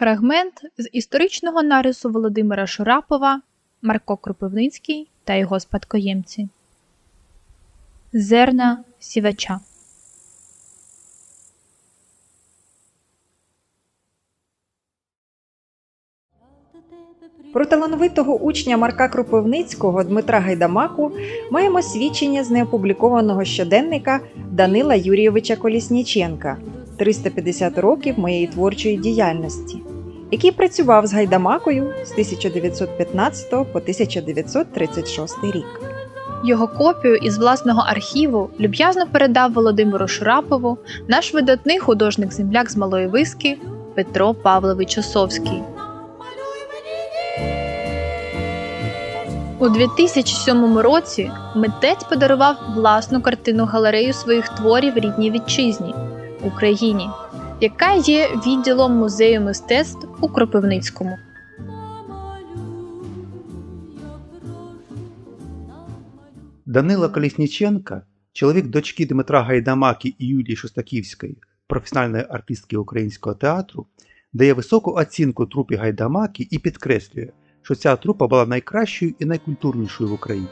Фрагмент з історичного нарису Володимира Шурапова Марко Кропивницький та його спадкоємці. Зерна сівача. Про талановитого учня Марка Кропивницького Дмитра Гайдамаку маємо свідчення з неопублікованого щоденника Данила Юрійовича Колісніченка «350 років моєї творчої діяльності, який працював з Гайдамакою з 1915 по 1936 рік. Його копію із власного архіву люб'язно передав Володимиру Шурапову наш видатний художник-земляк з Малої Виски Петро Павлович Осовський. У 2007 році митець подарував власну картину галерею своїх творів рідній вітчизні Україні, яка є відділом музею мистецтв у Кропивницькому. Данила Колісніченка, чоловік дочки Дмитра Гайдамаки і Юлії Шостаківської, професіональної артистки українського театру, дає високу оцінку трупі Гайдамаки і підкреслює, що ця трупа була найкращою і найкультурнішою в Україні.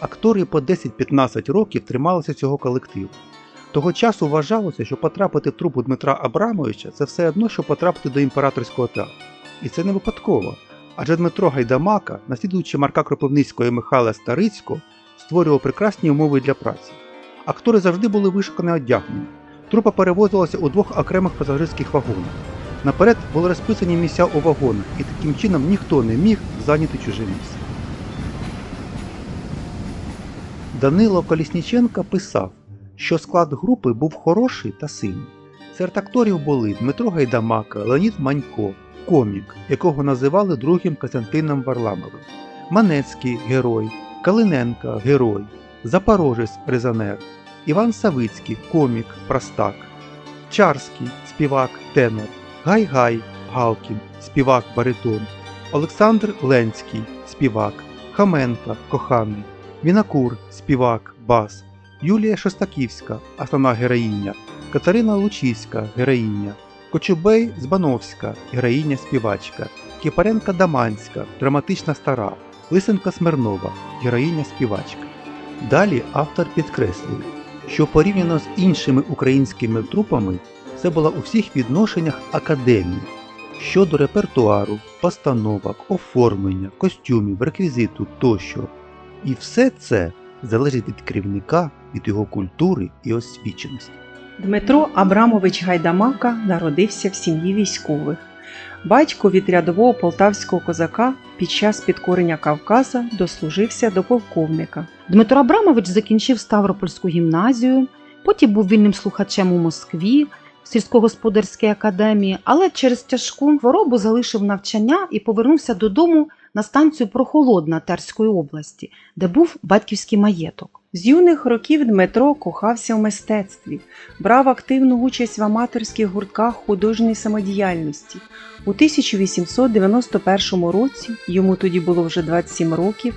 Актори по 10-15 років трималися цього колективу. Того часу вважалося, що потрапити в трупу Дмитра Абрамовича це все одно, що потрапити до імператорського театру. І це не випадково. Адже Дмитро Гайдамака, наслідуючи Марка Кропивницького і Михайла Старицького, створював прекрасні умови для праці. Актори завжди були вишукано одягнені. Трупа перевозилася у двох окремих пасажирських вагонах. Наперед були розписані місця у вагонах, і таким чином ніхто не міг зайняти чуже місце. Данило Колісніченка писав, що склад групи був хороший та сильний. Серед акторів були Дмитро Гайдамака, Леонід Манько, комік, якого називали другим Костянтином Варламовим, Манецький герой, Калиненка герой, Запорожець резонер, Іван Савицький комік, простак, Чарський співак, тенор, Гай-Гай Галкін, співак баритон, Олександр Ленський, співак, Хаменка коханий, Вінакур, співак, бас, Юлія Шостаківська, основна героїня, Катерина Лучівська, героїня, Кочубей Збановська, героїня співачка, Кіпаренка Даманська, драматична стара, Лисенка Смирнова, героїня співачка. Далі автор підкреслює, що порівняно з іншими українськими трупами це була у всіх відношеннях академія щодо репертуару, постановок, оформлення, костюмів, реквізиту тощо. І все це залежить від керівника, від його культури і освіченості. Дмитро Абрамович Гайдамака народився в сім'ї військових. Батько від рядового полтавського козака під час підкорення Кавказа дослужився до полковника. Дмитро Абрамович закінчив Ставропольську гімназію, потім був вільним слухачем у Москві, в сільськогосподарській академії, але через тяжку хворобу залишив навчання і повернувся додому на станцію Прохолодна Терської області, де був батьківський маєток. З юних років Дмитро кохався в мистецтві, брав активну участь в аматорських гуртках художньої самодіяльності. У 1891 році, йому тоді було вже 27 років,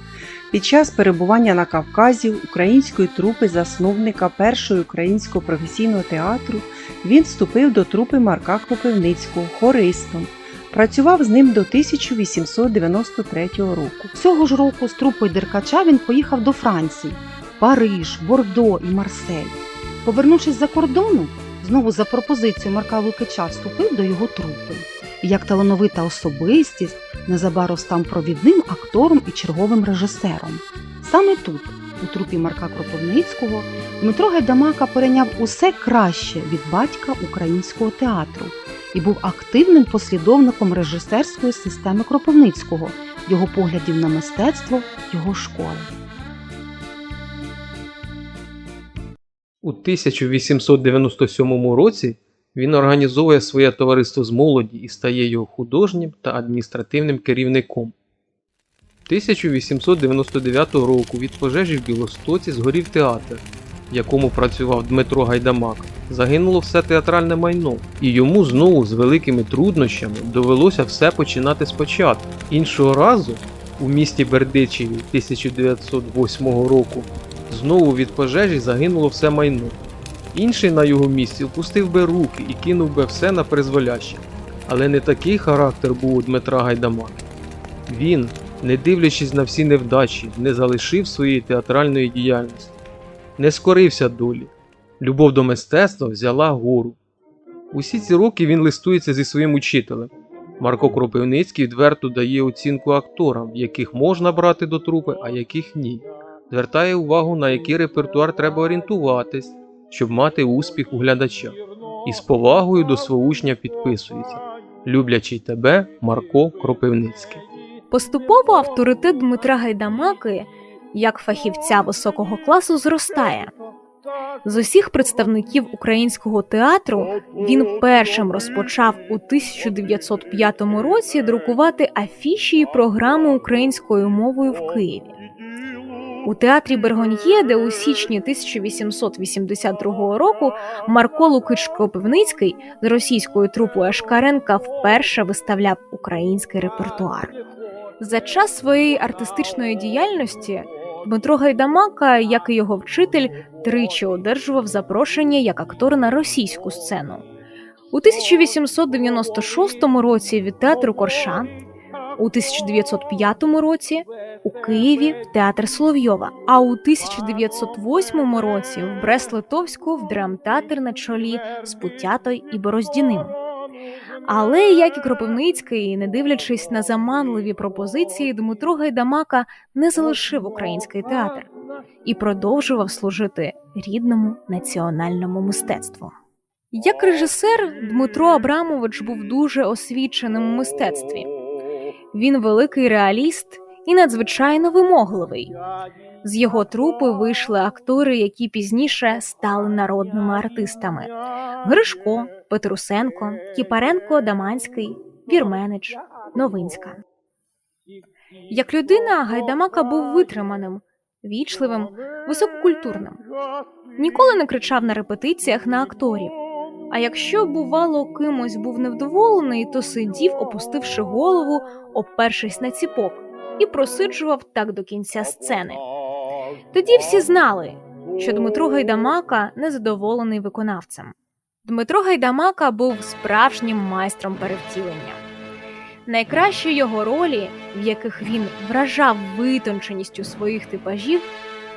під час перебування на Кавказі української трупи засновника першого українського професійного театру він вступив до трупи Марка Кропивницького хористом. Працював з ним до 1893 року. Цього ж року з трупою Деркача він поїхав до Франції, Париж, Бордо і Марсель. Повернувшись за кордону, знову за пропозицією Марка Лукича вступив до його трупи. І як талановита особистість незабаром став провідним актором і черговим режисером. Саме тут, у трупі Марка Кропивницького, Дмитро Гайдамака перейняв усе краще від батька українського театру і був активним послідовником режисерської системи Кропивницького, його поглядів на мистецтво, його школи. У 1897 році він організовує своє товариство з молоді і стає його художнім та адміністративним керівником. 1899 року від пожежі в Білостоці згорів театр, в якому працював Дмитро Гайдамак. Загинуло все театральне майно, і йому знову з великими труднощами довелося все починати спочатку. Іншого разу у місті Бердичеві 1908 року знову від пожежі загинуло все майно. Інший на його місці впустив би руки і кинув би все на призволяще. Але не такий характер був у Дмитра Гайдамака. Він, не дивлячись на всі невдачі, не залишив своєї театральної діяльності, не скорився долі. Любов до мистецтва взяла гору. Усі ці роки він листується зі своїм учителем. Марко Кропивницький відверто дає оцінку акторам, яких можна брати до трупи, а яких ні. Звертає увагу, на який репертуар треба орієнтуватись, щоб мати успіх у глядача. І з повагою до свого учня підписується Люблячий тебе Марко Кропивницький. Поступово авторитет Дмитра Гайдамаки як фахівця високого класу зростає. З усіх представників українського театру він першим розпочав у 1905 році друкувати афіші і програми українською мовою в Києві. У театрі Бергоньє, де у січні 1882 року Марко Лукич Кропивницький з російською трупою Ашкаренка вперше виставляв український репертуар. За час своєї артистичної діяльності Дмитро Гайдамака, як і його вчитель, тричі одержував запрошення як актор на російську сцену. У 1896 році від театру Корша, у 1905 році у Києві в театр Соловйова, а у 1908 році в Брест-Литовську в драмтеатр на чолі з Путятой і Бороздіним. Але як і Кропивницький, не дивлячись на заманливі пропозиції, Дмитро Гайдамака не залишив український театр і продовжував служити рідному національному мистецтву. Як режисер, Дмитро Абрамович був дуже освіченим у мистецтві. Він великий реаліст і надзвичайно вимогливий. З його трупи вийшли актори, які пізніше стали народними артистами: Гришко, Петрусенко, Кіпаренко, Даманський, Вірменич, Новинська. Як людина, Гайдамака був витриманим, вічливим, висококультурним. Ніколи не кричав на репетиціях на акторів. А якщо, бувало, кимось був невдоволений, то сидів, опустивши голову, опершись на ціпок, і просиджував так до кінця сцени. Тоді всі знали, що Дмитро Гайдамака незадоволений виконавцем. Дмитро Гайдамака був справжнім майстром перевтілення. Найкращі його ролі, в яких він вражав витонченістю своїх типажів,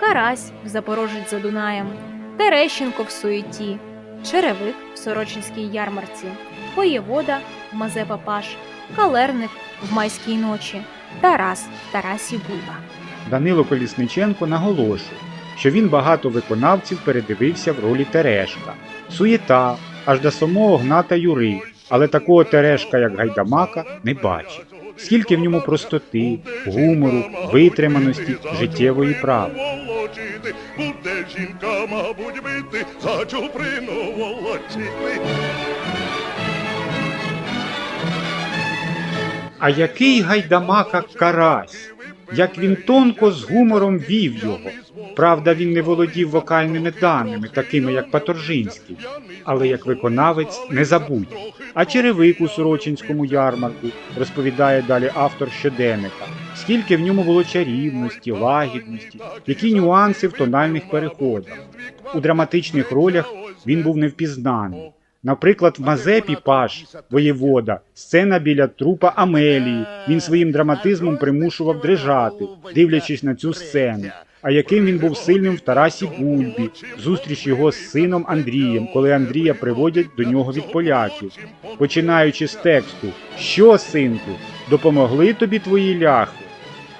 Карась в Запорожець за Дунаєм, Терещенко в суєті, Черевик в Сорочинській ярмарці, Воєвода в Мазепа Паш, Калерник в Майській ночі, Тарас Тарасі Бульба. Данило Колісниченко наголошує, що він багато виконавців передивився в ролі Терешка, суєта, аж до самого Гната Юри, але такого Терешка, як Гайдамака, не бачив. Скільки в ньому простоти, гумору, витриманості, життєвої правди. буде жінка, мабуть, бити, за чуприну А який гайдамака карась, як він тонко з гумором вів його. Правда, він не володів вокальними даними, такими як Паторжинський, але як виконавець не забудь. А черевик у Сорочинському ярмарку розповідає далі автор щоденника. Скільки в ньому було чарівності, лагідності, які нюанси в тональних переходах. У драматичних ролях він був невпізнаний. Наприклад, в Мазепі Паш, воєвода, сцена біля трупа Амелії. Він своїм драматизмом примушував дрижати, дивлячись на цю сцену. А яким він був сильним в Тарасі Бульбі, зустріч його з сином Андрієм, коли Андрія приводять до нього від поляків, починаючи з тексту Що, синку, допомогли тобі твої ляхи?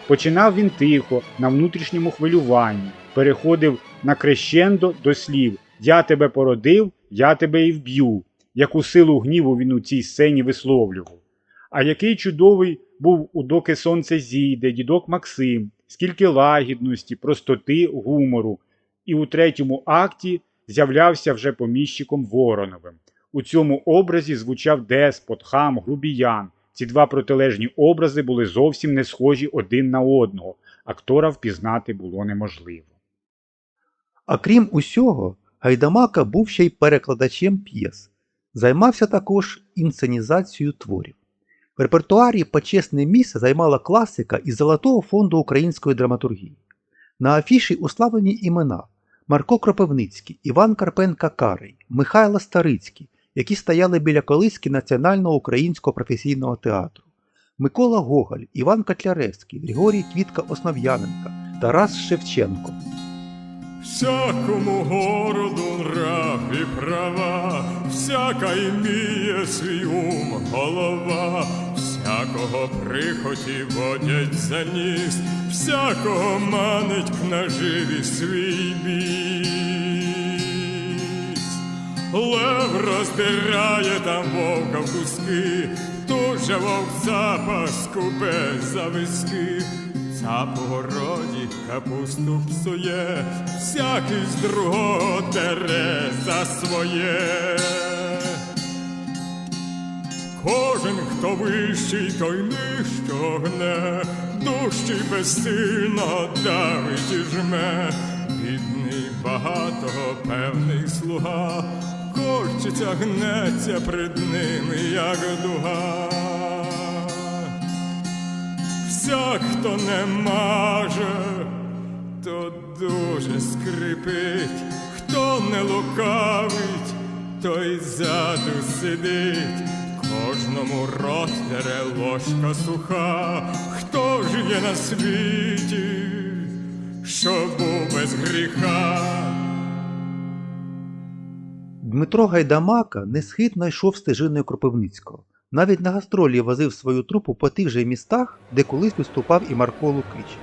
Починав він тихо, на внутрішньому хвилюванні, переходив на крещендо до слів Я тебе породив, я тебе і вб'ю, яку силу гніву він у цій сцені висловлював. А який чудовий був у доки сонце зійде, дідок Максим, скільки лагідності, простоти, гумору. І у третьому акті з'являвся вже поміщиком Вороновим. У цьому образі звучав деспот, хам, грубіян. Ці два протилежні образи були зовсім не схожі один на одного. Актора впізнати було неможливо. А крім усього, Гайдамака був ще й перекладачем п'єс. Займався також інсценізацією творів. В репертуарі почесне місце займала класика із Золотого фонду української драматургії. На афіші уславлені імена Марко Кропивницький, Іван Карпенка Карий, Михайло Старицький, які стояли біля колиски Національного українського професійного театру. Микола Гоголь, Іван Котляревський, Григорій Квітка Основ'яненка, Тарас Шевченко. Всякому городу нрав і права, всяка іміє свій ум голова, всякого прихоті водять за ніс, всякого манить к наживі свій біс. Лев роздирає там вовка в куски, тут же вовк запаску без зависки. Цап у городі капусту псує, всякий з другого дере за своє. Кожен, хто вищий, той нижчо гне, дужчий безсильно давить і жме, бідний багатого певний слуга, корчиться, гнеться пред ним, як дуга. Всяк, хто не маже, то дуже скрипить, хто не лукавить, той ззаду сидить, кожному рот дере ложка суха, хто ж є на світі, що був без гріха. Дмитро Гайдамака несхитно йшов стежиною Кропивницького. Навіть на гастролі возив свою трупу по тих же містах, де колись виступав і Марко Лукич.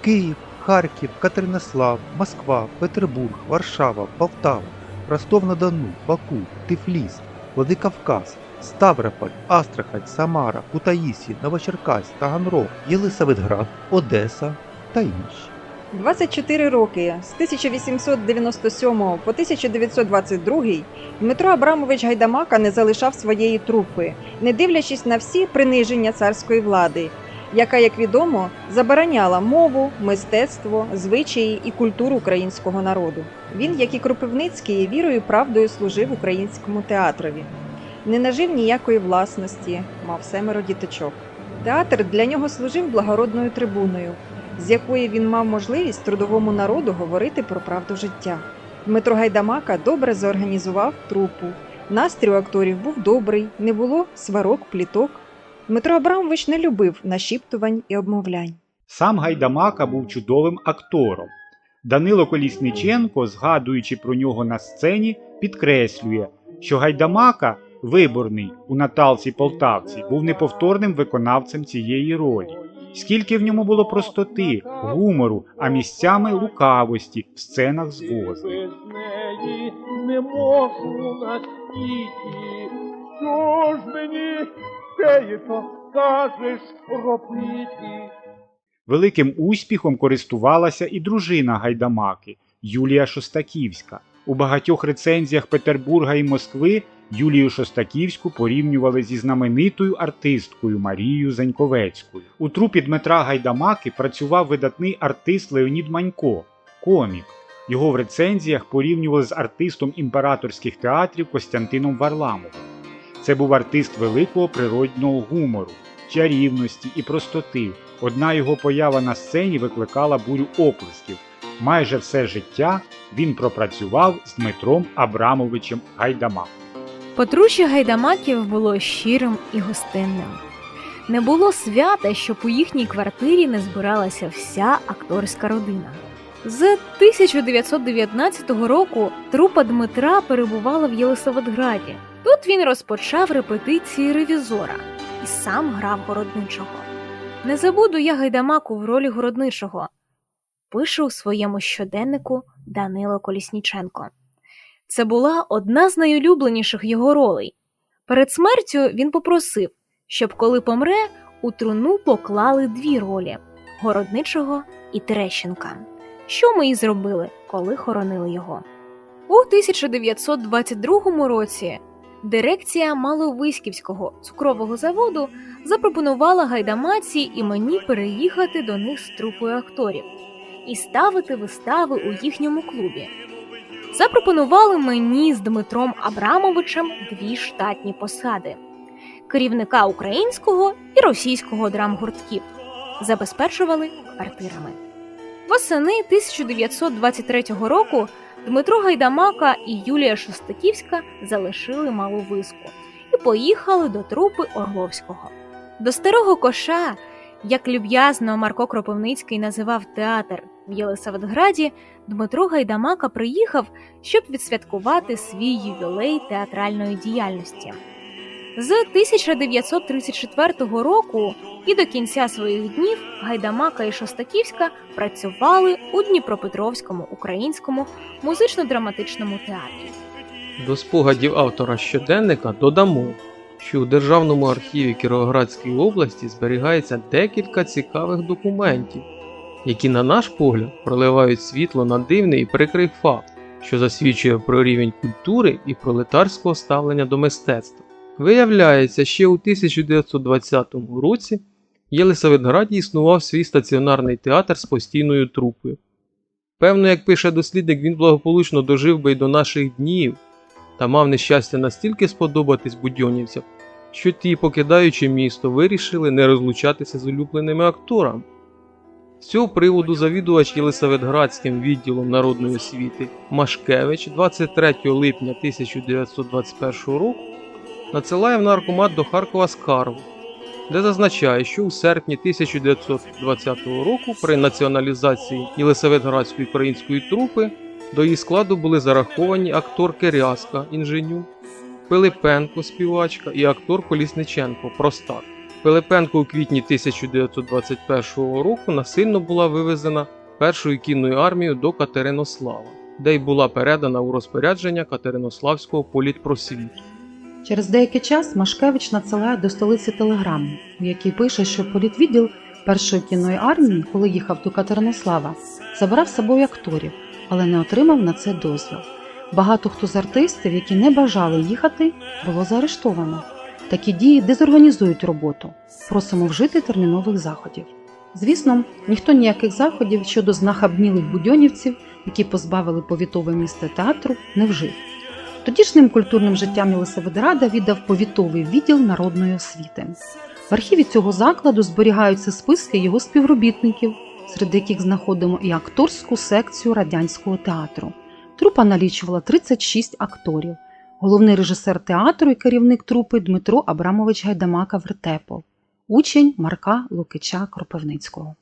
Київ, Харків, Катеринослав, Москва, Петербург, Варшава, Полтава, Ростов-на-Дону, Баку, Тифліс, Владикавказ, Ставрополь, Астрахань, Самара, Кутаїсі, Новочеркаськ, Таганрог, Єлисаветград, Одеса та інші. 24 роки з 1897 по 1922 Дмитро Абрамович Гайдамака не залишав своєї трупи, не дивлячись на всі приниження царської влади, яка, як відомо, забороняла мову, мистецтво, звичаї і культуру українського народу. Він, як і Кропивницький, вірою правдою служив українському театрові. Не нажив ніякої власності, мав семеро діточок. Театр для нього служив благородною трибуною, з якої він мав можливість трудовому народу говорити про правду життя. Дмитро Гайдамака добре зорганізував трупу. Настрій у акторів був добрий, не було сварок, пліток. Дмитро Абрамович не любив нашіптувань і обмовлянь. Сам Гайдамака був чудовим актором. Данило Колісниченко, згадуючи про нього на сцені, підкреслює, що Гайдамака, виборний у Наталці Полтавці, був неповторним виконавцем цієї ролі. Скільки в ньому було простоти, гумору, а місцями лукавості в сценах з возом. неї не можу на світі. Що ж мені теє то кажеш робити? Великим успіхом користувалася і дружина Гайдамаки Юлія Шостаківська. У багатьох рецензіях Петербурга і Москви Юлію Шостаківську порівнювали зі знаменитою артисткою Марією Заньковецькою. У трупі Дмитра Гайдамаки працював видатний артист Леонід Манько, комік. Його в рецензіях порівнювали з артистом імператорських театрів Костянтином Варламовим. Це був артист великого природного гумору, чарівності і простоти. Одна його поява на сцені викликала бурю оплесків. Майже все життя він пропрацював з Дмитром Абрамовичем Гайдамаком. Подружжя гайдамаків було щирим і гостинним. Не було свята, щоб у їхній квартирі не збиралася вся акторська родина. З 1919 року трупа Дмитра перебувала в Єлисаветграді. Тут він розпочав репетиції ревізора і сам грав городничого. Не забуду я гайдамаку в ролі городничого. Пише у своєму щоденнику Данило Колісніченко. Це була одна з найулюбленіших його ролей. Перед смертю він попросив, щоб коли помре, у труну поклали дві ролі городничого і Терещенка. Що ми і зробили, коли хоронили його. У 1922 році дирекція Маловиськівського цукрового заводу запропонувала гайдамаці і мені переїхати до них з трупою акторів і ставити вистави у їхньому клубі. Запропонували мені з Дмитром Абрамовичем дві штатні посади керівника українського і російського драмгуртків, забезпечували квартирами. Восени 1923 року Дмитро Гайдамака і Юлія Шостаківська залишили малу виску і поїхали до трупи Орловського. До старого коша, як люб'язно Марко Кропивницький називав театр в Єлисаветграді, Дмитро Гайдамака приїхав, щоб відсвяткувати свій ювілей театральної діяльності. З 1934 року і до кінця своїх днів Гайдамака і Шостаківська працювали у Дніпропетровському українському музично-драматичному театрі. До спогадів автора щоденника додамо, що у Державному архіві Кіровоградської області зберігається декілька цікавих документів, які, на наш погляд, проливають світло на дивний і прикрий факт, що засвідчує про рівень культури і пролетарського ставлення до мистецтва. Виявляється, ще у 1920 році в Єлисаветграді існував свій стаціонарний театр з постійною трупою. Певно, як пише дослідник, він благополучно дожив би й до наших днів та мав нещастя настільки сподобатись будьонівцям, що ті, покидаючи місто, вирішили не розлучатися з улюбленими акторами. З цього приводу завідувач Єлисаветградським відділом народної освіти Машкевич 23 липня 1921 року надсилає в наркомат до Харкова скаргу, де зазначає, що у серпні 1920 року при націоналізації Єлисаветградської української трупи до її складу були зараховані актор Керяска інженю, Пилипенко співачка і актор Колісниченко простак. Пилипенко у квітні 1921 року насильно була вивезена першою кінною армією до Катеринослава, де й була передана у розпорядження Катеринославського політпросвіту. Через деякий час Машкевич надсилає до столиці телеграму, в якій пише, що політвідділ першої кінної армії, коли їхав до Катеринослава, забрав з собою акторів, але не отримав на це дозвіл. Багато хто з артистів, які не бажали їхати, було заарештовано. Такі дії дезорганізують роботу. Просимо вжити термінових заходів. Звісно, ніхто ніяких заходів щодо знахабнілих будьонівців, які позбавили повітове місто театру, не вжив. Тодішнім культурним життям Єлисаветграда віддав повітовий відділ народної освіти. В архіві цього закладу зберігаються списки його співробітників, серед яких знаходимо і акторську секцію радянського театру. Трупа налічувала 36 акторів. Головний режисер театру і керівник трупи Дмитро Абрамович Гайдамака Вертепов, учень Марка Лукича Кропивницького.